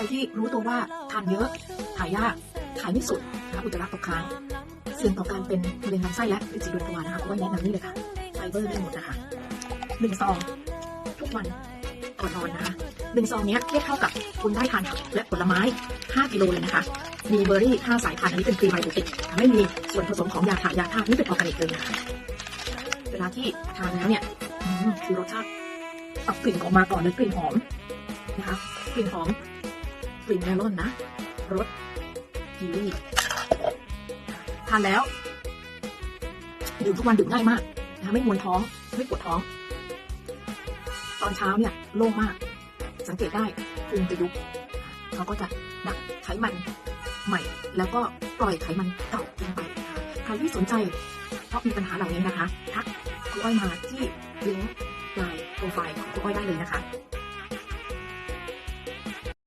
รที่รู้ตัวว่าทานเยอะ ถ่ายยาก ถ่ายไม่สุดนะคะอุจจาระตกค้าง เสี่ยงต่อการเป็นมะเร็งลำไส้และเป็นสีดวงทวานะคะก็แนะนำนี่เลยค่ะ ไฟเบอร์ได้หมดนะคะหนึ่งซองทุกวันก่อนนอนนะคะหนึ่งซองเนี้ยเทียบเท่ากับคุณได้ทานผักและผลไม้ 5 กิโลเลยนะคะ มีเบอร์รี่ 5 สายพันธุ์อันนี้เป็นพรีไบโอติกไม่มีส่วนผสมของยาถ่ายยาธาตุนี่เป็นออร์แกนิกเลยนะคะเวลาที่ทานแล้วเนี่ยคือรสชาติตัดกลิ่นออกมาก่อนเลยกลิ่นหอมนะคะกลิ่นหอม กลิ่นเมลอนนะรสกีวีทานแล้วดื่มทุกวันดื่มง่ายมากนะไม่มวนท้องไม่ปวดท้อง ตอนเช้าเนี่ยโล่งมาก สังเกตได้พุงจะยุบเขาก็จะดักไขมันใหม่ แล้วก็ปล่อยไขมันเก่าทิ้งไปใครที่สนใจเพราะมีปัญหาเหล่านี้นะคะทักครูอ้อยมาที่ลิงก์ไลน์โปรไฟล์ของครูอ้อยได้เลยนะคะ